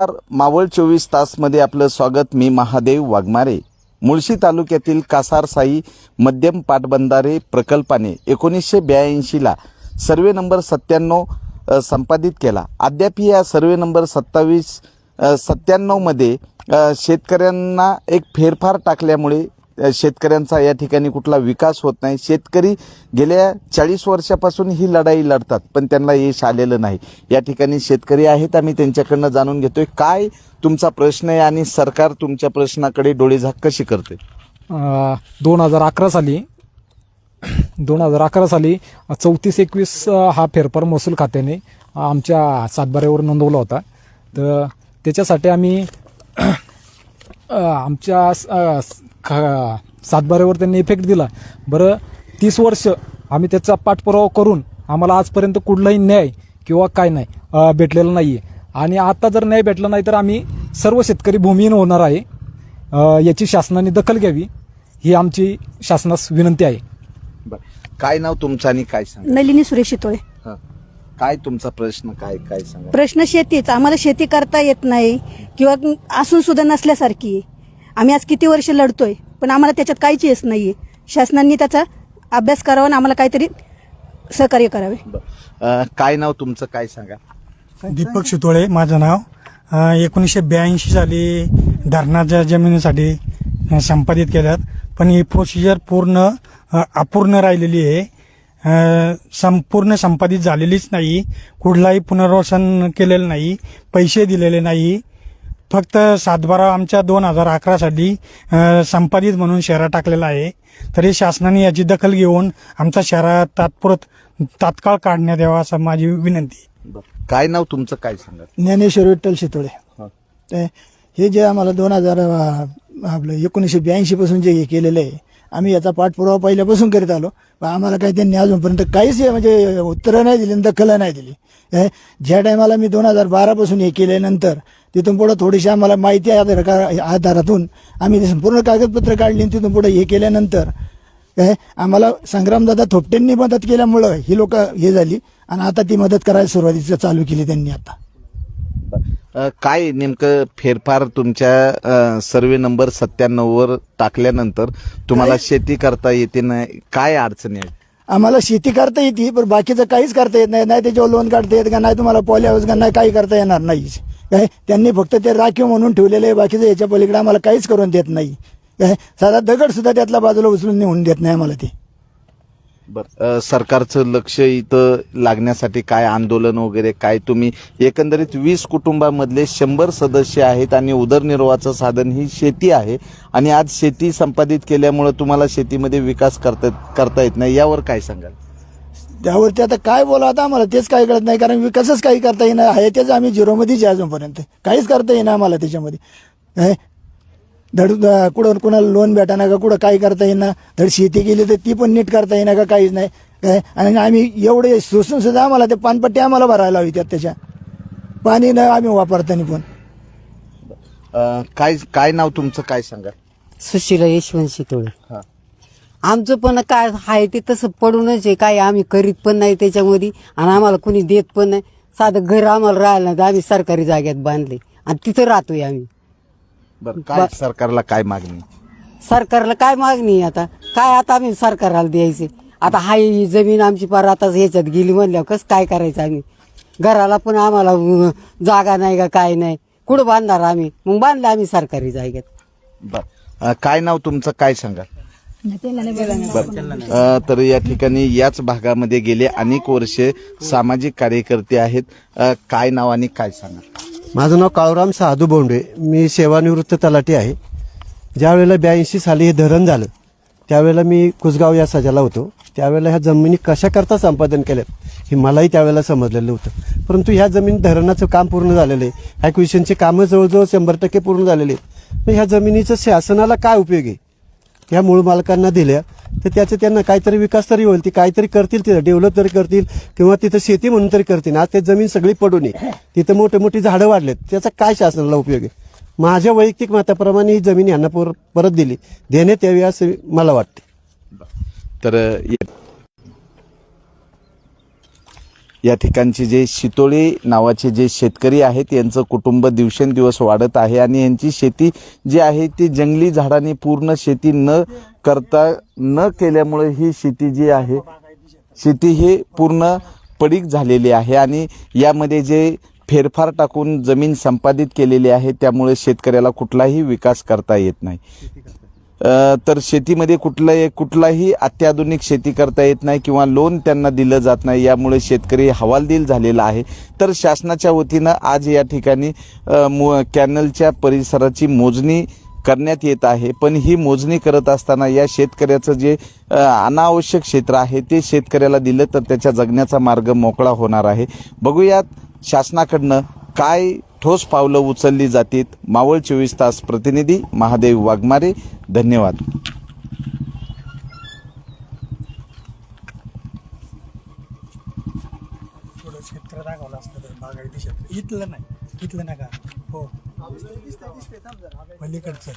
नमस्कार. मावळ चोवीस तासमध्ये आपलं स्वागत. मी महादेव वाघमारे. मुळशी तालुक्यातील कासारसाई मध्यम पाटबंधारे प्रकल्पाने एकोणीसशे ब्याऐंशीला सर्वे नंबर सत्त्याण्णव संपादित केला. अद्याप या सर्वे नंबर सत्तावीस सत्त्याण्णवमध्ये शेतकऱ्यांना एक फेरफार टाकल्यामुळे शेतकऱ्यांचा या ठिकाणी कुठला विकास होत नाही. शेतकरी गेल्या चाळीस वर्षापासून ही लढाई लढतात पण त्यांना यश आलेलं नाही. या ठिकाणी शेतकरी आहेत आम्ही त्यांच्याकडनं जाणून घेतोय. काय तुमचा प्रश्न आहे आणि सरकार तुमच्या प्रश्नाकडे डोळेझाक कशी करते? दोन हजार अकरा साली दोन हजार अकरा साली चौतीस एकवीस हा फेरफार महसूल खात्याने आमच्या सातबाऱ्यावर नोंदवला होता. तर त्याच्यासाठी आम्ही आमच्या खा- सातबाऱ्यावर त्यांनी इफेक्ट दिला. बरं तीस वर्ष आम्ही त्याचा पाठपुरावा करून आम्हाला आजपर्यंत कुठलाही न्याय किंवा काय नाही भेटलेला नाही आहे आणि आता जर न्याय भेटला नाही तर आम्ही सर्व शेतकरी भूमिहीन होणार आहे. याची शासनाने दखल घ्यावी. ही आमची शासनास विनंती आहे. बरं. काय नाव तुमचं आणि काय सांगा? नलिनी सुरेश शितोळे. हं. काय तुमचा प्रश्न काय काय सांगा? प्रश्न शेतीच. आम्हाला शेती करता येत नाही किंवा असून सुद्धा नसल्यासारखी. आहे. आम्ही आज किती वर्ष लढतोय पण आम्हाला त्याच्यात काहीच येस नाहीये. शासनाने त्याचा अभ्यास करावा आणि आम्हाला काहीतरी सहकार्य करावे. अं, काय नाव तुमचं? काय सांगा? दीपक शितोळे माझं नाव. एकोणीसशे ब्याऐंशी साली धरणाच्या जमिनीसाठी अ, संपादित केल्यात. पण ही प्रोसिजर पूर्ण अ, अपूर्ण राहिलेली आहे. अ, संपूर्ण संपादित झालेलीच नाही. कुठलाही पुनर्वसन केलेलं नाही. पैसे दिलेले नाही. फक्त सातबारा आमच्या दोन हजार अकरासाठी संपादित म्हणून शेरा टाकलेला आहे. तरी शासनाने याची दखल घेऊन आमचा शेरा तात्पुरत तात्काळ काढण्यात यावा असं माझी विनंती. काय नाव तुमचं? काय सांगा ज्ञानेश्वर विठ्ठल शितोळे. हं. ते हे जे आम्हाला दोन हजार आपलं एकोणीसशे ब्याऐंशी पासून जे हे केलेलं आहे आम्ही याचा पाठपुरावा पहिल्यापासून करीत आलो. पण आम्हाला काही त्यांनी अजूनपर्यंत काहीच म्हणजे उत्तरं नाही दिली दखल नाही दिली. हे ज्या टायमाला मी दोन हजार बारापासून हे केल्यानंतर तिथून पुढं थोडीशी आम्हाला माहिती आधार का- आधारातून. आम्ही संपूर्ण कागदपत्र काढली आणि तिथून पुढं हे केल्यानंतर हे आम्हाला संग्रामदादा थोपटेंनी मदत केल्यामुळं ही लोक हे झाली आणि आता ती मदत करायला सुरुवातीचं चालू केली त्यांनी आता. काय नेमकं फेरफार तुमच्या सर्वे नंबर सत्त्याण्णव वर टाकल्यानंतर तुम्हाला शेती करता येते नाही काय अडचणी आहेत आम्हाला शेती करता येते पण बाकीचं काहीच करता येत नाही. नाही त्याच्यावर लोन काढता येत का नाही तुम्हाला पॉली हाऊस का नाही काही करता येणार नाही. काय? त्यांनी फक्त ते राखीव म्हणून ठेवलेले आहे बाकीचं याच्या पलीकडे आम्हाला काहीच करून देत नाही. काय? साधा दगड सुद्धा त्यातला बाजूला उचलून नेऊन देत नाही आम्हाला ते. बर. सरकारचं लक्ष इथं लागण्यासाठी काय आंदोलन वगैरे काय? तुम्ही एकंदरीत वीस कुटुंबामधले शंभर सदस्य आहेत आणि उदरनिर्वाहाचं साधन ही शेती आहे. आणि आज शेती संपादित केल्यामुळे तुम्हाला शेतीमध्ये विकास करता करता येत नाही. यावर काय सांगाल? त्यावरती आता काय बोला आता आम्हाला तेच काही कळत नाही. कारण विकासच काही करता येणार आहे. तेच आम्ही झिरोमध्येच आहे अजूनपर्यंत. काहीच करता येईना आम्हाला त्याच्यामध्ये. धड द- कुठं कुणाला लोन भेटाना का कुठं काय करता येईना? धड शेती केली तर ती पण नीट करता येईना का काहीच नाही? काय? आणि आम्ही एवढे सोसून सुद्धा आम्हाला ते पानपट्टी आम्हाला भरायला हवी त्यात त्याच्या. पाणी न आम्ही वापरताना पण. अ, काय काय नाव तुमचं? काय सांगा? सुशीला यशवंत शितोळे. हा. आमचं पण काय आहे ते तसं पडूनच आहे. काय आम्ही करीत पण नाही त्याच्यामध्ये आणि आम्हाला कोणी देत पण नाही. साधं घर आम्हाला राहिलं नाही तर आम्ही सरकारी जाग्यात बांधले. आणि तिथं राहतोय आम्ही. बरं काय सरकारला काय मागणी? सरकारला काय मागणी आता? काय आता आम्ही सरकारला द्यायचे? आता हाय ही जमीन आमची पार आता ह्याच्यात गेली म्हणल्यावर कसं काय करायचं आम्ही? घराला पण आम्हाला अं, जागा नाही का काय नाही. कुठं बांधणार आम्ही? मग बांधलं आम्ही सरकारी जाग्यात बर. अ, काय नाव तुमचं? काय सांगा? बर. तर या ठिकाणी याच भागामध्ये गेले अनेक वर्षे सामाजिक कार्यकर्ते आहेत. अ, काय नाव आणि काय सांगा? माझं नाव काळूराम साधू बोंडे. मी सेवानिवृत्त तलाठी आहे. ज्यावेळेला ब्याऐंशी साली हे धरण झालं त्यावेळेला मी कुसगाव या सजाला होतो. त्यावेळेला ह्या जमिनी कशाकरता संपादन केल्यात हे मलाही त्यावेळेला समजलेलं होतं परंतु ह्या जमीन धरणाचं काम पूर्ण झालेलं आहे. ॲक्विशनचे कामं जवळजवळ शंभर टक्के पूर्ण झालेले आहेत. मग ह्या जमिनीचं शासनाला काय उपयोग आहे? ह्या मूळ मालकांना दिल्या तर त्याचं त्यांना काहीतरी विकास तरी होईल. ती काहीतरी करतील तिथं डेव्हलप तरी करतील किंवा तिथं शेती म्हणून तरी करतील. आज ते जमीन सगळी पडून आहे. तिथं मोठे मोठी झाडं वाढलेत. त्याचा काय शासनाला उपयोग आहे? माझ्या वैयक्तिक मताप्रमाणे ही जमीन यांना पर- परत दिली. देण्यात यावी असं मला वाटते. तर अ, या ठिकाणचे जे शितोळे नावाचे जे शेतकरी आहेत यांचं कुटुंब दिवसेंदिवस वाढत आहे आणि यांची शेती जी आहे ती जंगली झाडांनी पूर्ण शेती न करता न केल्यामुळे ही शेती जी आहे शेती ही पूर्ण पडीक झालेली आहे आणि यामध्ये जे फेरफार टाकून जमीन संपादित केलेली आहे त्यामुळे शेतकऱ्याला कुठलाही विकास करता येत नाही. तर शेतीमध्ये कुठलाही कुठलाही अत्याधुनिक शेती करता येत नाही किंवा लोन त्यांना दिलं जात नाही यामुळे शेतकरी हवालदिल झालेला आहे. तर शासनाच्या वतीनं आज या ठिकाणी मो- कॅनलच्या परिसराची मोजणी करण्यात येत आहे. पण ही मोजणी करत असताना या शेतकऱ्याचं जे अनावश्यक क्षेत्र आहे ते शेतकऱ्याला दिलं तर त्याच्या जगण्याचा मार्ग मोकळा होणार आहे. बघूयात शासनाकडनं काय ठोस पावलं उचलली जातील मावळ चोवीस तास प्रतिनिधी महादेव वाघमारे. धन्यवाद. क्षेत्र दाखवलं असतं तर बागायती क्षेत्र. इथलं नाही. इथलं नका. हो. पलीकडचं.